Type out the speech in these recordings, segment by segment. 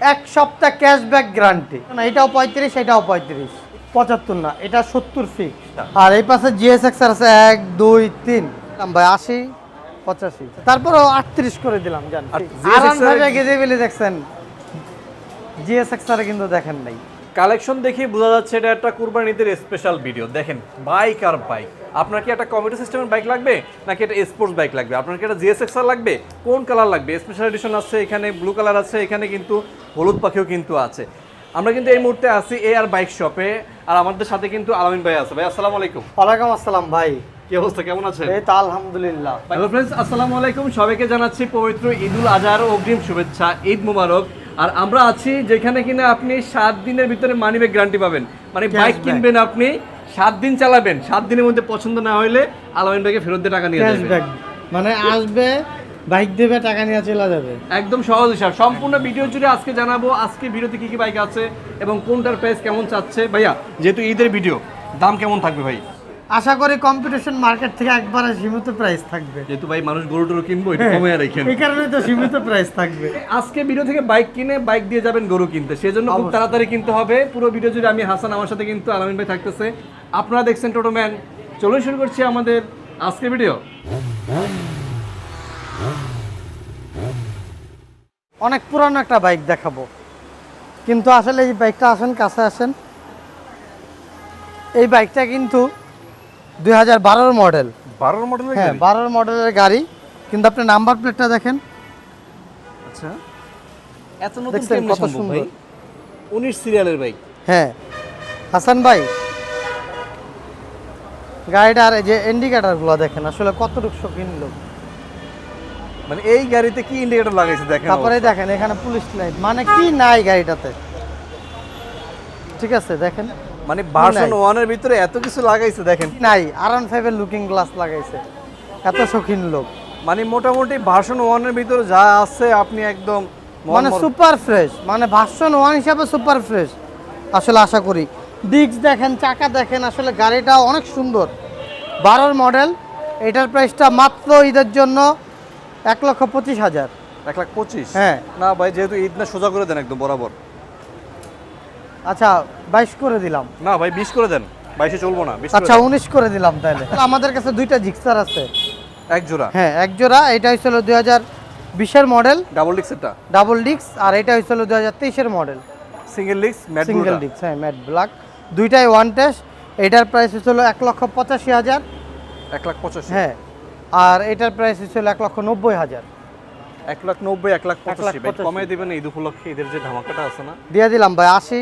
এক সপ্তাহ cashback guarantee না এটাও পঁয়ত্রিশ এটাও পঁয়ত্রিশ। পঁচাত্তর না এটা সত্তর ফিক্স আর এই পাশে জিএস জিএসএক্স আছে এক দুই তিন। ভাই আশি পঁচাশি। তারপরেও আটত্রিশ করে দিলাম জান। দেখছেন? জিএসএক্স আর কিন্তু দেখেন নাই। কালেকশন দেখে বোঝা যাচ্ছে এটা একটা কুরবানিদের স্পেশাল ভিডিও দেখেন বাইক আর বাইক আপনার কি একটা কমিউটার সিস্টেমের বাইক লাগবে? নাকি একটা স্পোর্টস বাইক লাগবে? আপনার কি একটা জিএসএক্স আর লাগবে? কোন কালার লাগবে? স্পেশাল এডিশন আছে এখানে ব্লু কালার আছে এখানে কিন্তু হলুদ পাখিও কিন্তু আছে। আমরা কিন্তু এই মুহূর্তে আছি এ আর বাইক শপে আর আমাদের সাথে কিন্তু আলামিন ভাই আছে। ভাই আসসালামু আলাইকুম। ওয়ালাইকুম আসসালাম ভাই। কি অবস্থা? কেমন আছেন? এই তো আলহামদুলিল্লাহ। হ্যালো আসসালামু আলাইকুম। সবাইকে জানাচ্ছি পবিত্র ঈদুল আজহার অগ্রিম শুভেচ্ছা ঈদ মুবারক। আর আমরা আছি যেখানে কিনা আপনি সাত দিনের ভিতরে মানি ব্যাগ গ্যারান্টি পাবেন। মানে বাইক কিনবেন আপনি সাত দিন চালাবেন সাত দিনের মধ্যে পছন্দ না হলে আলামিন ভাইকে ফেরত দিয়ে টাকা নিয়ে যাবেন। মানে আসবে বাইক দেবে টাকা নিয়ে চলে যাবে। একদম সহজ হিসাব। সম্পূর্ণ ভিডিও জুড়ে আজকে জানাব আজকে ভিডিওতে কি কি বাইক আছে এবং কোনটার প্রাইস কেমন চাচ্ছে। ভাইয়া যেহেতু ঈদের ভিডিও দাম কেমন থাকবে ভাই? আশা করি কম্পিটিশন মার্কেট থেকে একবারে সীমিত প্রাইস থাকবে। যেহেতু ভাই মানুষ গরু টরু কিনবো এটা কমে রেখেন এই কারণে তো সীমিত প্রাইস থাকবে। আজকে ভিডিও থেকে বাইক কিনে বাইক দিয়ে যাবেন গরু কিনতে। সেজন্য খুব তাড়াতাড়ি কিনতে হবে। পুরো ভিডিও জুড়ে আমি হাসান আমার সাথে কিন্তু আলামিন ভাই থাকতেছে। আপনারা দেখছেন টোটো ম্যান চলুন শুরু করছি আমাদের আজকে ভিডিও অনেক পুরানো একটা বাইক দেখাবো। কিন্তু আসলে এই বাইকটা আসেন কাছে আসেন। এই বাইকটা কিন্তু দুই হাজার বারোর মডেল। বারোর মডেলের হ্যাঁ বারোর মডেলের গাড়ি। কিন্তু আপনি নাম্বার প্লেটটা দেখেন। আচ্ছা। এত নতুন কেমনে কত সম্ভব ভাই? সুন্দর? উনিশ সিরিয়ালের বাইক। হ্যাঁ। হাসান ভাই গাড়িটার এই যে ইন্ডিকেটারগুলো দেখেন আসলে কতটুকু শৌখিন লোক। মানে এই গাড়িতে কি ইন্ডিকেটর লাগাইছে দেখেন তারপরে দেখেন এখানে পুলিশ লাইট মানে কি নাই গাড়িটাতে। ঠিক আছে দেখেন। মানে ভার্সন নাই। ওয়ানের ভিতরে এত কিছু লাগাইছে দেখেন। নাই আর ওয়ান ফাইভের লুকিং গ্লাস লাগাইছে। এত শৌখিন লোক। মানে মোটামুটি ভার্সন ওয়ানের ভিতরে যা আছে আপনি একদম মানে সুপার ফ্রেশ মানে ভার্সন ওয়ান হিসাবে সুপার ফ্রেশ আসলে আশা করি। ডিস্ক দেখেন চাকা দেখেন আসলে গাড়িটা অনেক সুন্দর। বারোর মডেল এটার প্রাইসটা মাত্র ঈদের জন্য এক লক্ষ পঁচিশ হাজার। এক লাখ পঁচিশ? হ্যাঁ। না ভাই যেহেতু ঈদ না সোজা করে দেন একদম বরাবর। আচ্ছা বাইশ করে দিলাম। না ভাই বিশ করে দেন। বাইশে চলবো না আচ্ছা উনিশ করে দিলাম তাহলে। আমাদের কাছে দুইটা জিক্সার আছে। এক জোড়া? হ্যাঁ এক জোড়া। এটা হয়েছিল দুই হাজার বিশের মডেল। ডাবল ডিক্সেরটা ডাবল ডিক্স আর এটা হয়েছিল দুই হাজার তেইশের মডেল। সিঙ্গেল ডিক্স ম্যাট সিঙ্গেল ডিক্স হ্যাঁ ম্যাট ব্ল্যাক দুইটাই ওয়ান টেস্ট এটার প্রাইস হচ্ছিল এক লক্ষ পঁচাশি হাজার। এক লাখ পঁচাশি। হ্যাঁ আর এটার প্রাইস হচ্ছিল এক লক্ষ নব্বই হাজার। এক লাখ নব্বই এক লাখ লাখ পঁচাশি। ভাই কমে দিবেন ঈদ উপলক্ষে ঈদের যে ধামাকাটা আছে না? দিয়ে দিলাম ভাই আশি।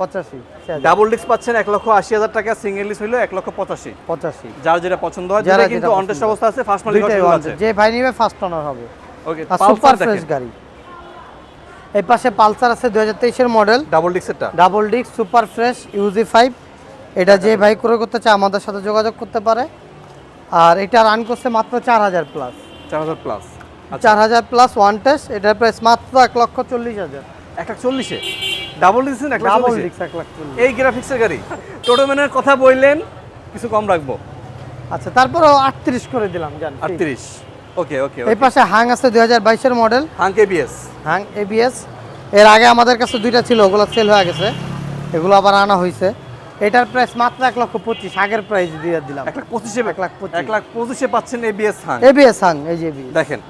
পঁচাশি। ডাবল ডিক্স পাচ্ছেন এক লক্ষ আশি হাজার টাকা সিঙ্গেল হইল এক লক্ষ পঁচাশি। পঁচাশি। যার যেটা পছন্দ হয় যারা কিন্তু অনটেস্ট অবস্থা আছে ফার্স্ট মালিক যে ভাই নিবে ফার্স্ট অনার হবে। ওকে সুপার ফ্রেশ গাড়ি। এই পাশে পালসার আছে হাজার তেইশের model double double disc super fresh UG five এটা যে ভাই ক্রয় করতে চায় আমাদের সাথে যোগাযোগ করতে পারে। আর এটা রান করছে মাত্র চার হাজার প্লাস চার হাজার প্লাস চার হাজার প্লাস ওয়ান টেস্ট এটার প্রাইস মাত্র এক লক্ষ চল্লিশ হাজার। এক লাখ চল্লিশে। ডাবল ডিক্স এক লাখ এক এই গ্রাফিক্সের গাড়ি। টোটোম্যানের কথা বললেন কিছু কম রাখব। আচ্ছা তারপরেও আটত্রিশ করে দিলাম জান আটত্রিশ। ওকে ওকে এই পাশে হাং আছে দুই হাজার বাইশের মডেল হাঙ্কে বিএস হাং এবিএস এর আগে আমাদের কাছে দুইটা ছিল ওগুলো সেল হয়ে গেছে। এগুলো আবার আনা হয়েছে এটার প্রাইস মাত্র এক লক্ষ পঁচিশ আগের প্রাইস দিয়ে দিলাম। এক লাখ পঁচিশে এক লাখ। এক লাখ পঁচিশে পাচ্ছেন এবিএস হাং এবিএস হাং এই যে দেখেন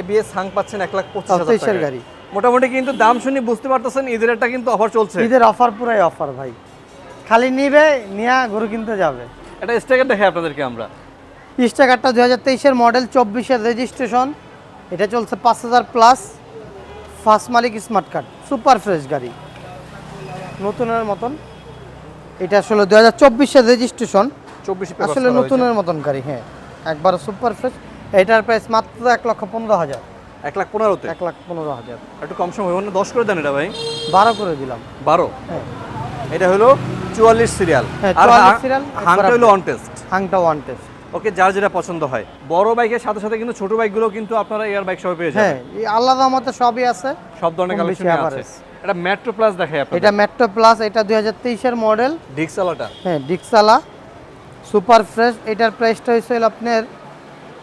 এবিএস হাং পাচ্ছেন এক লাখ পঁচিশ হাজার গাড়ি। মোটামুটি কিন্তু দাম শুনে বুঝতে পারতেছেন ঈদের একটা কিন্তু অফার চলছে। ঈদের অফার পুরাই অফার ভাই। খালি নিবে নিয়া গরু কিনতে যাবে। এটা স্টেকার দেখাই আপনাদেরকে আমরা। স্টাকারটা দুই হাজার তেইশের মডেল চব্বিশের রেজিস্ট্রেশন এটা চলছে পাঁচ হাজার প্লাস ফার্স্ট মালিক স্মার্ট কার্ড সুপার ফ্রেশ গাড়ি। নতুনের মতন। এটা আসলে দুই হাজার চব্বিশের রেজিস্ট্রেশন চব্বিশে আসলে নতুনের মতন গাড়ি হ্যাঁ। একবার সুপার ফ্রেশ এটার প্রাইস মাত্র এক লক্ষ পনেরো হাজার। এক লাখ পনেরোতে? এক লাখ পনেরো হাজার। একটু কম সময় মানে দশ করে দেন এটা ভাই। বারো করে দিলাম। বারো? হ্যাঁ। এটা হলো চুয়াল্লিশ সিরিয়াল। হ্যাঁ, আর 44 হাংটা হলো অন টেস্ট হাংটা ওয়ান টেস্ট ওকে যার যেটা পছন্দ হয়। বড় বাইকের সাথে সাথে কিন্তু ছোট বাইকগুলো কিন্তু আপনারা এয়ার বাইক সব পেয়ে হ্যাঁ যাবেন এই আলাদা মতো সবই আছে। সব ধরনের কালেকশন আছে। এটা মেট্রো প্লাস দেখাই আপনাদের। এটা মেট্রো প্লাস এটা দুই হাজার তেইশের মডেল ডিক্সালাটা হ্যাঁ ডিক্সালা সুপার ফ্রেশ এটার প্রাইসটা হয়েছিল আপনার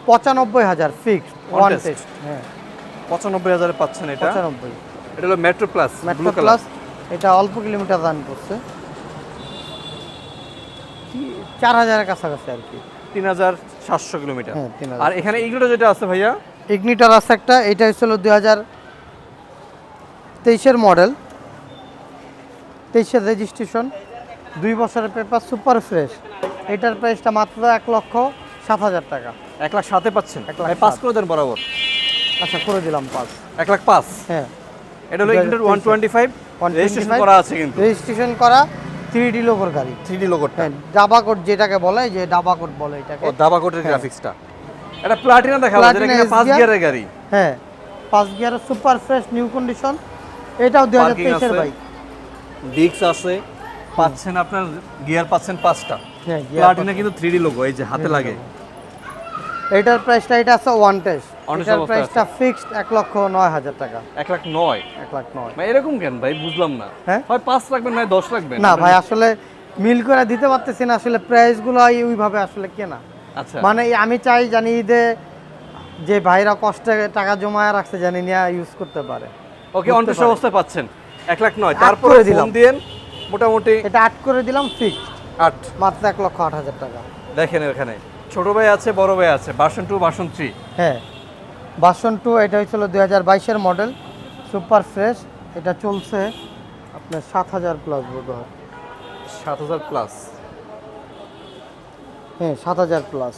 পঁচানব্বই হাজার ফিক্সড ওয়ান টেস্ট হ্যাঁ। পঁচানব্বই হাজারে পাচ্ছেন এটা। পঁচানব্বই। এটা হলো মেট্রো প্লাস মেট্রো প্লাস এটা অল্প কিলোমিটার রান করছে। চার হাজারের কাছাকাছি আর কি। তিন হাজার সাতশো কিলোমিটার। হ্যাঁ আর এখানে এইগুলো যেটা আছে ভাইয়া? ইগনিটার আছে একটা এটা হচ্ছিল দুই হাজার তেইশের মডেল তেইশের রেজিস্ট্রেশন দুই বছরের পেপার সুপার ফ্রেশ এটার প্রাইসটা মাত্র এক লক্ষ সাত হাজার টাকা। এক লাখ সাথে পাচ্ছেন? এক লাখ পাঁচ সাত। করে দেন বরাবর। আচ্ছা করে দিলাম পাঁচ এক লাখ পাঁচ? হ্যাঁ। এটা হলো Ignitor one twenty five registration করা আছে কিন্তু। রেজিস্ট্রেশন করা থ্রি ডি লোগোর গাড়ি। থ্রি ডি লোগোটা হ্যাঁ ডাবা কোড যেটাকে বলে যে ডাবা কোড বলে এটাকে। ও দাবা কোটের গ্রাফিক্সটা এটা প্লাটিনা দেখা যাচ্ছে এটা পাঁচ গিয়ারের গাড়ি। হ্যাঁ পাঁচ গিয়ারের সুপার ফ্রেশ নিউ কন্ডিশন এটাও দুই হাজার Parking তেইশের আছে। বাইক ডিক্স আছে। পাচ্ছেন আপনার গিয়ার পাচ্ছেন পাঁচটা। হ্যাঁ প্লাটিনা কিন্তু থ্রি ডি লোগো এই যে হাতে লাগে। এটার প্রাইসটা এটা আছে ওয়ান টেস্ট এটার প্রাইসটা ফিক্সড এক লক্ষ নয় হাজার টাকা। এক লাখ নয়? এক লাখ নয়। ভাই এরকম কেন ভাই? বুঝলাম না। হ্যাঁ? হয় পাঁচ রাখবেন নয় দশ রাখবেন? না ভাই আসলে মিল করে দিতে পারতেছি না। আসলে প্রাইসগুলো ওইভাবে আসলে কেনা। আচ্ছা। মানে আমি চাই জানি ঈদে যে ভাইরা কষ্টে টাকা জমায় রাখছে জানি নিয়ে ইউজ করতে পারে। ওকে অন্টেস অবস্থায় পাচ্ছেন। এক লাখ নয়। তারপরে দিলাম। দিয়েন মোটামুটি এটা আট করে দিলাম ফিক্সড আট। মাত্র এক লক্ষ আট হাজার টাকা। দেখেন এখানে। ছোট ভাই আছে বড় ভাই আছে। ভার্সন টু ভার্সন থ্রি হ্যাঁ। বাসন টু এটা হয়েছিল দুই হাজার বাইশের মডেল সুপার ফ্রেশ এটা চলছে আপনার সাত হাজার প্লাস বোধ হয়। সাত হাজার প্লাস হ্যাঁ সাত হাজার প্লাস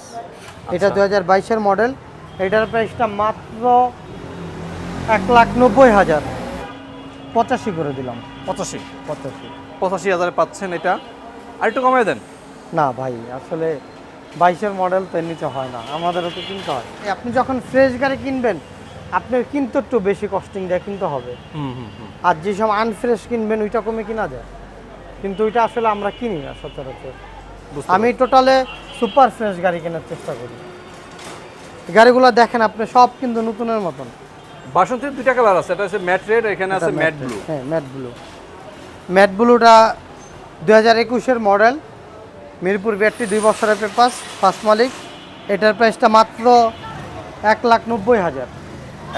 এটা আচ্ছা। দু হাজার বাইশের মডেল এটার প্রাইসটা মাত্র এক লাখ নব্বই হাজার। পঁচাশি করে দিলাম। পঁচাশি? পঁচাশি। পঁচাশি হাজারে পাচ্ছেন এটা। আর একটু কমাই দেন। না ভাই আসলে বাইশের মডেল তো এর নিচে হয় না আমাদেরও তো কিনতে হয়। আপনি যখন ফ্রেশ গাড়ি কিনবেন আপনার কিন্তু একটু বেশি কস্টিং দেয় কিনতে হবে। হুম হুম হুম। আর যেসব আনফ্রেশ কিনবেন ওইটা কমে কিনা যায়। কিন্তু ওইটা আসলে আমরা কিনি না সচরাচর। আমি টোটালে সুপার ফ্রেশ গাড়ি কেনার চেষ্টা করি। গাড়িগুলো দেখেন আপনি সব কিন্তু নতুনের মতন। ভার্সন থ্রি দুইটা কালার আছে এটা হচ্ছে ম্যাট রেড এখানে আছে ম্যাট ব্লু হ্যাঁ ম্যাট ব্লু ম্যাট ব্লুটা দু হাজার একুশের মডেল মিরপুর ব্যাটটি দুই বছরের পেপাস ফার্স্ট মালিক। এটার প্রাইসটা মাত্র এক লাখ নব্বই হাজার।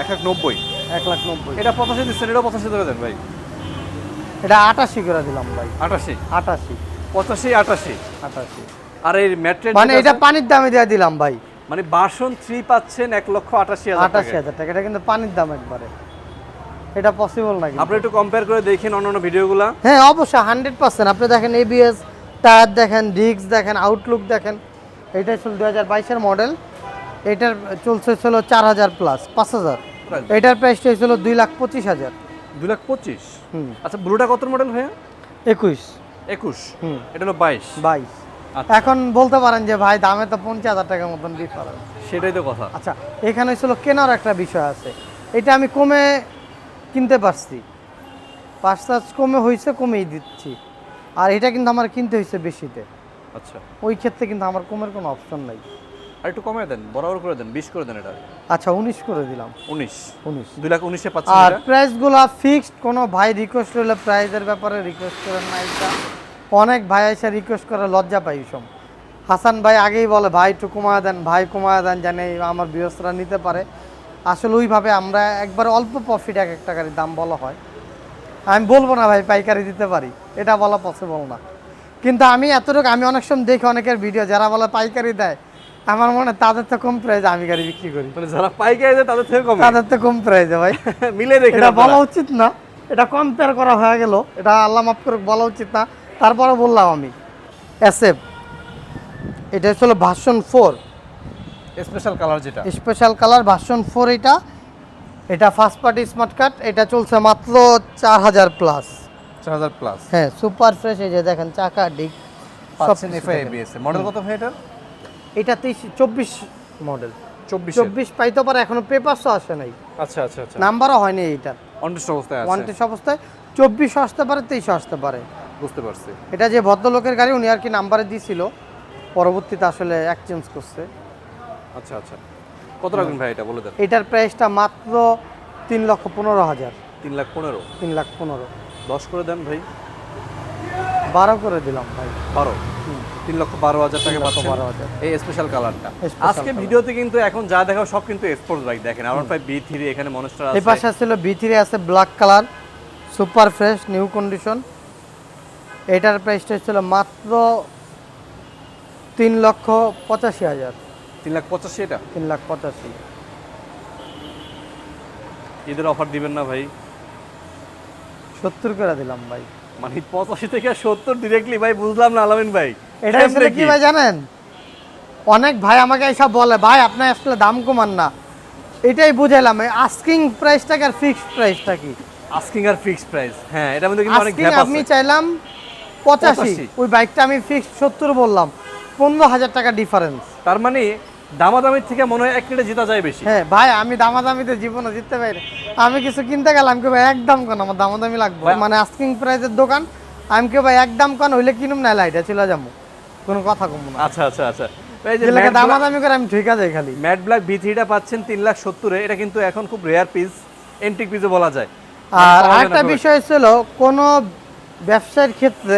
এক লাখ নব্বই? এক লাখ নব্বই। এটা পঁচাশি দিচ্ছেন এটা পঁচাশি ধরে দেন ভাই। এটা আটাশি করে দিলাম ভাই। আটাশি? আটাশি। পঁচাশি আটাশি? আটাশি। আর এই ম্যাট রেড মানে এটা পানির দামে দিয়ে দিলাম ভাই। মানে ভার্সন থ্রি পাচ্ছেন এক লক্ষ আটাশি হাজার আটাশি হাজার টাকা। এটা কিন্তু পানির দাম একবারে। এটা পসিবল নাকি? আপনি একটু কম্পেয়ার করে দেখেন অন্যান্য ভিডিওগুলো। হ্যাঁ অবশ্যই হান্ড্রেড পার্সেন্ট আপনি দেখেন এবিএস টায়ার দেখেন ডিস্ক দেখেন আউটলুক দেখেন এটা ছিল দু হাজার বাইশের মডেল এটার চলছে ছিল চার হাজার প্লাস পাঁচ হাজার. এটার প্রাইসটা ছিল দুই লাখ পঁচিশ হাজার। দুই লাখ পঁচিশ? হুম। আচ্ছা ব্লুটা কত মডেল ভাইয়া? একুশ। একুশ? হুম। এটা হলো বাইশ। বাইশ। আচ্ছা। এখন বলতে পারেন যে ভাই দামে তো পঞ্চাশ হাজার টাকার মতন ডিফারেন্স সেটাই তো কথা। আচ্ছা এখানে ছিল কেনার একটা বিষয় আছে। এটা আমি কমে কিনতে পারছি। পাঁচ কমে হয়েছে কমেই দিচ্ছি। আর এটা কিন্তু আমার কিনতে হয়েছে বেশিতে। আচ্ছা। ওই ক্ষেত্রে কিন্তু আমার কমের কোনো অপশন নাই। আর একটু কমায় দেন বরাবর করে দেন বিশ করে দেন এটা। আচ্ছা উনিশ করে দিলাম। উনিশ। উনিশ। দুই লাখ উনিশে পাচ্ছেন আর প্রাইসগুলো ফিক্সড কোনো ভাই রিকোয়েস্ট হলে প্রাইসের ব্যাপারে রিকোয়েস্ট করেন না এটা। অনেক ভাই এসে রিকোয়েস্ট করে লজ্জা পাই সব হাসান ভাই আগেই বলে ভাই একটু কমায় দেন ভাই কমায় দেন জানে আমার বৃহস্পরা নিতে পারে। আসলে ওইভাবে আমরা একবার অল্প প্রফিট এক একটা গাড়ির দাম বলা হয়। আমি বলব না ভাই পাইকারি দিতে পারি। এটা বলা পসিবল না। কিন্তু আমি এতটুকু আমি অনেক সময় দেখি অনেকের ভিডিও যারা বলে পাইকারি দেয় আমার মনে তাদের তো কম প্রাইজে আমি গাড়ি বিক্রি করি। মানে যারা পাইকারি দেয় তাদের থেকে কমে। তাদের তো কম প্রাইজে ভাই। মিলে দেখে এটা বলা উচিত না। এটা কম্পেয়ার করা হয়ে গেল। এটা আল্লাহ মাফ করে বলা উচিত না। তারপরে বললাম আমি এসএফ এটা ছিল ভার্সন ফোর স্পেশাল কালার যেটা। স্পেশাল কালার ভার্সন ফোর এটা। এটা ফার্স্ট পার্টি স্মার্ট কার্ড এটা চলছে মাত্র চার হাজার প্লাস চার হাজার প্লাস হ্যাঁ সুপার ফ্রেশ এই যে দেখেন চাকা ডিক পাচ্ছেন এফআই। এবিএস মডেল কত ভাই এটার? এটা তেইশ চব্বিশ মডেল চব্বিশ। চব্বিশ পাইতে পারে এখনও পেপারসও আসে নাই। আচ্ছা আচ্ছা আচ্ছা। নাম্বারও হয়নি এইটার অনিষ্ট অবস্থায় আছে। ওয়ান্টেজ অবস্থায়। চব্বিশও আসতে পারে তেইশও আসতে পারে। বুঝতে পারছি। এটা যে ভদ্রলোকের গাড়ি উনি আর কি নাম্বারে দিয়েছিল পরবর্তীতে আসলে এক্সচেঞ্জ করছে। আচ্ছা আচ্ছা। কত রাখবেন ভাই এটা বলে দেন? এটার প্রাইসটা মাত্র তিন লক্ষ পনেরো হাজার। তিন লাখ পনেরো? তিন লাখ পনেরো। দশ করে দেন ভাই। বারো করে দিলাম ভাই। বারো? তিন লক্ষ বারো হাজার টাকা পাচ্ছেন? বারো হাজার। এই স্পেশাল কালারটা আজকে ভিডিওতে কিন্তু এখন যা দেখাও সব কিন্তু স্পোর্টস বাইক দেখেন। আমার প্রায় বি থ্রি এখানে মনস্টার এই পাশে ছিল বি থ্রি আছে black colour super fresh new condition এটার প্রাইসটা ছিল মাত্র তিন লক্ষ পঁচাশি হাজার। তিন লাখ পঁচাশি এটা? তিন লাখ পঁচাশি। ঈদের অফার দিবেন না ভাই। সত্তর করে দিলাম ভাই। মানে পঁচাশি থেকে সত্তর ডিরেক্টলি ভাই বুঝলাম না আলামিন ভাই। এটা আসলে কি ভাই জানেন? অনেক ভাই আমাকে এইসব বলে ভাই আপনি আসলে দাম কমান না। এটাই বুঝাইলাম আস্কিং প্রাইসটা আর ফিক্সড প্রাইসটা কি? আস্কিং আর ফিক্সড প্রাইস হ্যাঁ এটা মধ্যে কিন্তু অনেক গ্যাপ আমি চাইলাম পঁচাশি। 85 ওই বাইকটা আমি ফিক্সড সত্তর বললাম পনেরো হাজার টাকা ডিফারেন্স তার মানে দামাদামির থেকে মনে হয় এক জেতা যায় বেশি। হ্যাঁ ভাই আমি দামাদামিতে জীবনে জিততে পারি। আমি কিছু কিনতে গেলাম কি ভাই একদম কোন? আমার দামাদামি লাগবে। মানে আস্কিং প্রাইসের দোকান আমি কি ভাই একদম কোন? হইলে কিনুম না লাইটা চলে যাব। কোনো কথা কম না। আচ্ছা আচ্ছা আচ্ছা। দামাদামি করে আমি ঠিক আছে খালি। ম্যাট ব্ল্যাক বি থ্রিটা পাচ্ছেন তিন লাখ সত্তরে। এটা কিন্তু এখন খুব রেয়ার পিস এন্টিক পিসও বলা যায়। আর আরেকটা বিষয় ছিল কোনো ব্যবসার ক্ষেত্রে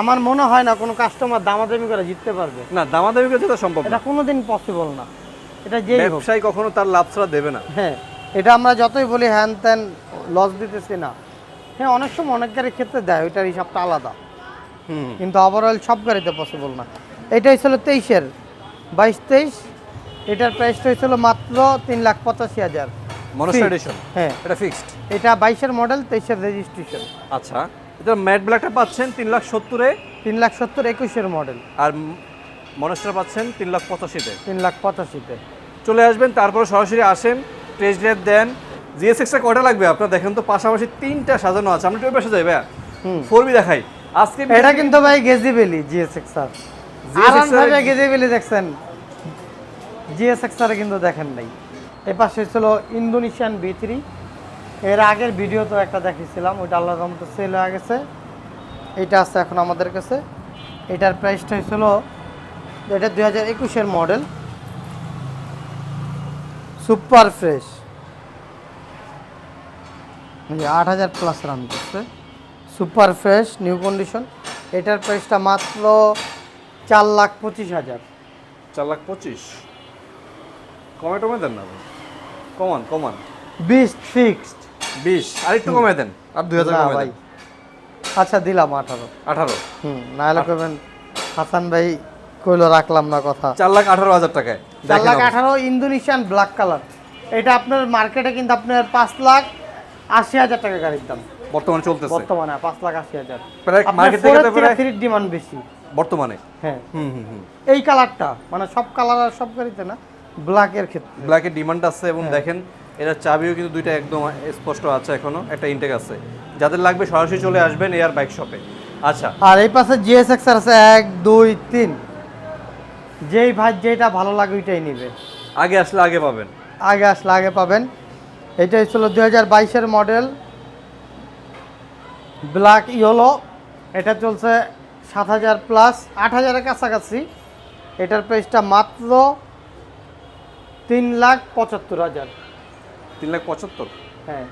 আমার মনে হয় না কোনো কাস্টমার দামাদামি করে জিততে পারবে। না দামাদামি করে যেটা সম্ভব না। এটা কোনোদিন পসিবল না। এটা হোক। ব্যবসায়ী কখনো তার লাভ ছাড়া দেবে না। হ্যাঁ এটা আমরা যতই বলি হ্যান ত্যান লস দিতেছি না। হ্যাঁ অনেক সময় অনেক গাড়ির ক্ষেত্রে দেয় ওইটার হিসাবটা আলাদা। হুম। কিন্তু ওভারঅল সব গাড়িতে পসিবল না। এটা হয়েছিল তেইশের। বাইশ তেইশ এটার প্রাইসটা হয়েছিল মাত্র তিন লাখ পঁচাশি হাজার। হ্যাঁ। এটা ফিক্সড এটা বাইশের মডেল তেইশের রেজিস্ট্রেশন আচ্ছা। এটা ম্যাট ব্ল্যাকটা পাচ্ছেন তিন লাখ সত্তরে তিন লাখ সত্তর একুশের মডেল। আর মনস্টার পাচ্ছেন তিন লাখ পঁচাশিতে তিন লাখ পঁচাশিতে চলে আসবেন তারপরে সরাসরি আসেন টেস্ট ড্রাইভ দেন। জিএসএক্সটা কয়টা লাগবে আপনার? দেখেন তো পাশাপাশি তিনটা সাজানো আছে। আমরা পাশে যাই ভাইয়া। হুম। ফোর বি দেখাই আজকে এটা কিন্তু ভাই গেজিবেলি আর। GSX আরাম আর- ভাবে গেজিবেলি দেখছেন। জিএসএক্স আর কিন্তু দেখেন নাই। এ পাশে ছিল ইন্দোনেশিয়ান বি থ্রি। এর আগের ভিডিও তো একটা দেখিয়েছিলাম ওইটা আল্লাহ রহমত সেল হয়ে গেছে। এটা আছে এখন আমাদের কাছে। এটার প্রাইসটা হয়েছিল এটা দুই হাজার একুশের মডেল সুপার ফ্রেশ আট হাজার প্লাস রান করছে। সুপার ফ্রেশ নিউ কন্ডিশন এটার প্রাইসটা মাত্র চার লাখ পঁচিশ হাজার। চার লাখ পঁচিশ। কমে টমে দেন না কমান কমান। বিশ ফিক্সড বিশ। আর একটু কমে দেন। আর দুই হাজার ভাই। আচ্ছা দিলাম আঠারো। আঠারো। হুম নাহলে কবেন হাসান ভাই কইলো রাখলাম না কথা। চার লাখ আঠারো হাজার টাকায়। চার লাখ। আঠারো ইন্দোনেশিয়ান ব্ল্যাক কালার। এটা আপনার মার্কেটে কিন্তু আপনার পাঁচ লাখ আশি হাজার টাকা গাড়ির দাম। বর্তমানে চলতেছে। বর্তমানে পাঁচ লাখ আশি হাজার। থেকে ডিমান্ড বেশি। বর্তমানে। হ্যাঁ। হুম হুম এই কালারটা মানে সব কালার আর সব গাড়িতে না ব্ল্যাকের ক্ষেত্রে। ব্ল্যাকের ডিমান্ড আছে হ্যাঁ। এবং দেখেন এটা চাবিও কিন্তু দুইটা একদম স্পষ্ট আছে এখনও একটা ইনটেক আছে। যাদের লাগবে সরাসরি চলে আসবেন এয়ার বাইক শপে আচ্ছা। আর এই পাশে জিএসএক্স আছে এক দুই তিন। যেই ভাই যেটা ভালো লাগে ওইটাই নিবে। আগে আসলে আগে পাবেন। আগে আসলে আগে পাবেন। এটা হচ্ছিল দুই হাজার বাইশের মডেল ব্ল্যাক ইয়েলো এটা চলছে সাত হাজার প্লাস আট হাজারের কাছাকাছি। এটার প্রাইসটা মাত্র তিন লাখ পঁচাত্তর হাজার। তিন লাখ পঁচাত্তর। হ্যাঁ।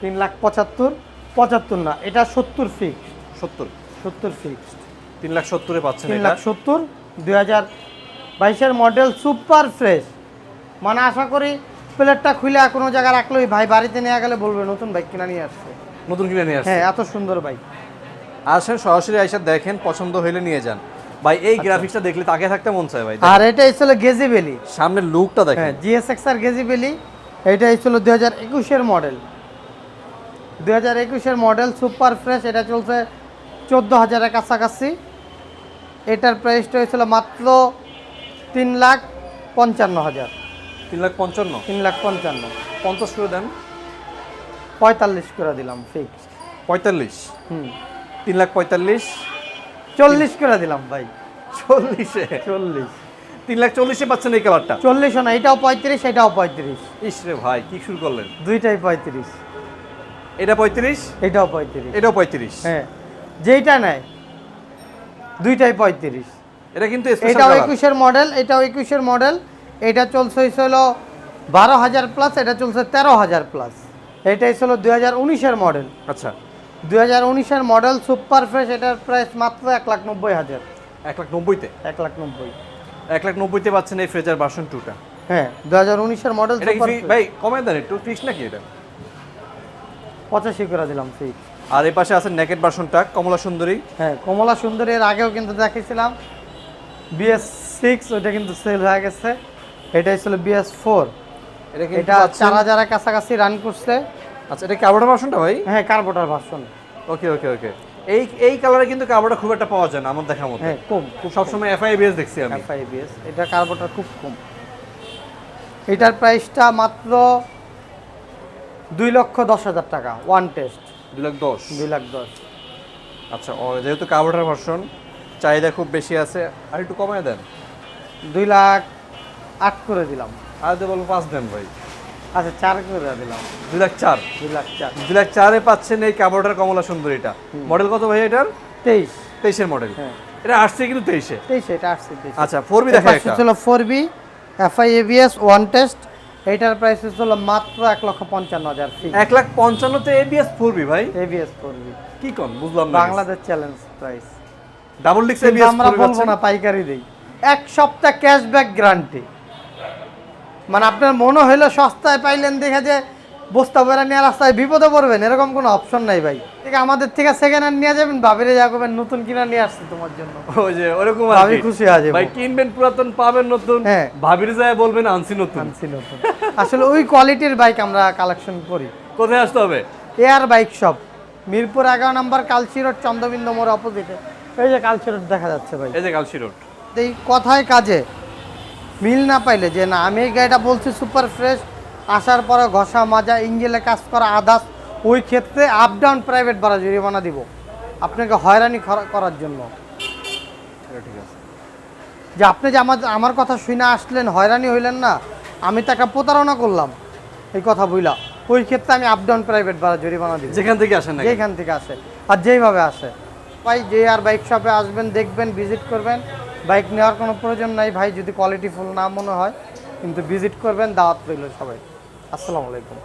তিন লাখ পঁচাত্তর পঁচাত্তর না এটা সত্তর ফিক্সড সত্তর। সত্তর ফিক্সড তিন লাখ সত্তরে পাচ্ছেন তিন লাখ সত্তর দুই হাজার বাইশের মডেল সুপার ফ্রেশ মানে আশা করি প্লেটটা খুলে কোনো জায়গায় রাখলে ওই ভাই বাড়িতে নিয়ে গেলে বলবে নতুন বাইক কিনা নিয়ে আসছে। নতুন কিনে নিয়ে আসছে। হ্যাঁ এত সুন্দর বাইক আসেন সরাসরি আইসা দেখেন পছন্দ হইলে নিয়ে যান। ভাই এই আচ্ছা। গ্রাফিক্সটা দেখলে তাকে থাকতে মন চায় ভাই আর এটা ছিল গেজি বেলি। সামনের লুকটা দেখেন। হ্যাঁ জিএসএক্স আর গেজি বেলি এটা ছিল দুই হাজার একুশের মডেল দুই হাজার একুশের মডেল সুপার ফ্রেশ এটা চলছে চোদ্দ হাজারের কাছাকাছি। এটার প্রাইসটা হয়েছিল মাত্র তিন লাখ পঞ্চান্ন হাজার। তিন লাখ পঞ্চান্ন? তিন লাখ পঞ্চান্ন। পঞ্চাশ করে দেন। পঁয়তাল্লিশ করে দিলাম ফিক্সড পঁয়তাল্লিশ? হুম। তিন লাখ পঁয়তাল্লিশ? চল্লিশ করে দিলাম ভাই। চল্লিশে? চল্লিশ। তিন লাখ চল্লিশে পাচ্ছেন এই কালারটা চল্লিশও না এটাও পঁয়ত্রিশ এটাও পঁয়ত্রিশ। ইস রে ভাই কি শুরু করলেন? দুইটাই পঁয়ত্রিশ। এটা পঁয়ত্রিশ? এটাও পঁয়ত্রিশ। এটাও পঁয়ত্রিশ? হ্যাঁ। যেইটা নেয় দুইটাই পঁয়ত্রিশ। এটা কিন্তু এটাও একুশের মডেল এটাও একুশের মডেল এটা চলছে হলো বারো হাজার প্লাস এটা চলছে তেরো হাজার প্লাস এটাই ছিল দুই হাজার উনিশের মডেল আচ্ছা। দুই হাজার উনিশের মডেল সুপার ফ্রেশ এটার প্রাইস মাত্র এক লাখ নব্বই হাজার। এক লাখ নব্বইতে? এক লাখ নব্বই। এক লাখ নব্বইতে পাচ্ছেন এই ফ্রেজার ভার্সন টুটা হ্যাঁ দু হাজার উনিশের মডেল ভাই কমে দেন একটু ফিক্স নাকি এটা? পঁচাশি করে দিলাম ফিক্স আর এই পাশে আছে নেকেট ভার্সনটা কমলা সুন্দরী। হ্যাঁ কমলা সুন্দরীর আগেও কিন্তু দেখিয়েছিলাম। বিএস সিক্স ওইটা কিন্তু সেল হয়ে গেছে। এটাই ছিল বিএস ফোর এটা চার হাজারের কাছাকাছি রান করছে। আচ্ছা এটা কার্বোটা ভার্সনটা ভাই? হ্যাঁ কার্বোটার ভার্সন ওকে ওকে ওকে এই এই কালারে কিন্তু কার্বোটা খুব একটা পাওয়া যায় না আমার দেখা মতো। হ্যাঁ কম খুব সবসময় এফআইবিএস দেখছি আমি। এফআইবিএস এটা কার্বোটার খুব কম। এটার প্রাইসটা মাত্র দুই লক্ষ দশ হাজার টাকা ওয়ান টেস্ট দুই লাখ দশ। দুই লাখ দশ। আচ্ছা ও যেহেতু কার্বোটার ভার্সন চাহিদা খুব বেশি আছে। আর একটু কমায় দেন। দুই লাখ আট করে দিলাম। আর বলব পাঁচ দেন ভাই। আচ্ছা চার করে দিলাম। দুই লাখ চার। দুই লাখ চার। দুই লাখ চারে পাচ্ছেন এই কার্বোটার কমলা সুন্দরীটা। মডেল কত ভাই এটার? তেইশ। তেইশের মডেল। হ্যাঁ। এটা আসছে কিন্তু তেইশে। তেইশ এটা আসছে আচ্ছা ফোর বি দেখা ছিল four B FI ABS one test এইটার প্রাইস ছিল মাত্র এক লক্ষ পঞ্চান্ন হাজার এক লাখ পঞ্চান্নতে এবিএস ফোর বি ভাই? এবিএস ফোর বি কি কোন? বুঝলাম না। বাংলাদেশ চ্যালেঞ্জ প্রাইস ডাবল ডিক্স এবিএস আমরা বলব না পাইকারি দেই। এক সপ্তাহ ক্যাশব্যাক গ্যারান্টি মানে আপনার মনে হইল সস্তায় পাইলেন দেখে যে বস্তা বেড়া নিয়ে রাস্তায় বিপদে পড়বেন এরকম কোনো অপশন নাই ভাই। ঠিক আমাদের থেকে সেকেন্ড হ্যান্ড নিয়ে যাবেন ভাবিরে যা করবেন নতুন কিনা নিয়ে আসছি তোমার জন্য। ওই যে ওরকম ভাবি খুশি যাব। ভাই কিনবেন পুরাতন পাবেন নতুন হ্যাঁ। ভাবির যায় বলবেন আনছি নতুন। আনছি নতুন। আসলে ওই কোয়ালিটির বাইক আমরা কালেকশন করি। কোথায় আসতে হবে? এয়ার বাইক শপ মিরপুর এগারো নাম্বার কালসি রোড চন্দ্রবিন্দু মোড় অপোজিটে এই যে কালসি রোড দেখা যাচ্ছে ভাই। এই যে কালসি রোড। এই কথায় কাজে। মিল না পাইলে যে না আমি এই গাড়িটা বলছি সুপার ফ্রেশ আসার পরে ঘষা মাজা ইঞ্জিনে কাজ করা আদাস ওই ক্ষেত্রে আপ ডাউন প্রাইভেট ভাড়া জরিমানা দিব। আপনাকে হয়রানি করা- করার জন্য। ঠিক আছে। যে আপনি যে আমার আমার কথা শুনে আসলেন হয়রানি হইলেন না আমি তাকে প্রতারণা করলাম এই কথা বইলা। ওই ক্ষেত্রে আমি আপ ডাউন প্রাইভেট ভাড়া জরিমানা দিব। যেখান থেকে আসেন? যেখান থেকে আসে আর যেইভাবে আসে। ভাই যে আর বাইক শপে আসবেন দেখবেন ভিজিট করবেন বাইক নেওয়ার কোনো প্রয়োজন নাই। ভাই, যদি কোয়ালিটি ফুল না মনে হয়, কিন্তু ভিজিট করবেন, দাওয়াত রইল সবাই। আসসালামু আলাইকুম।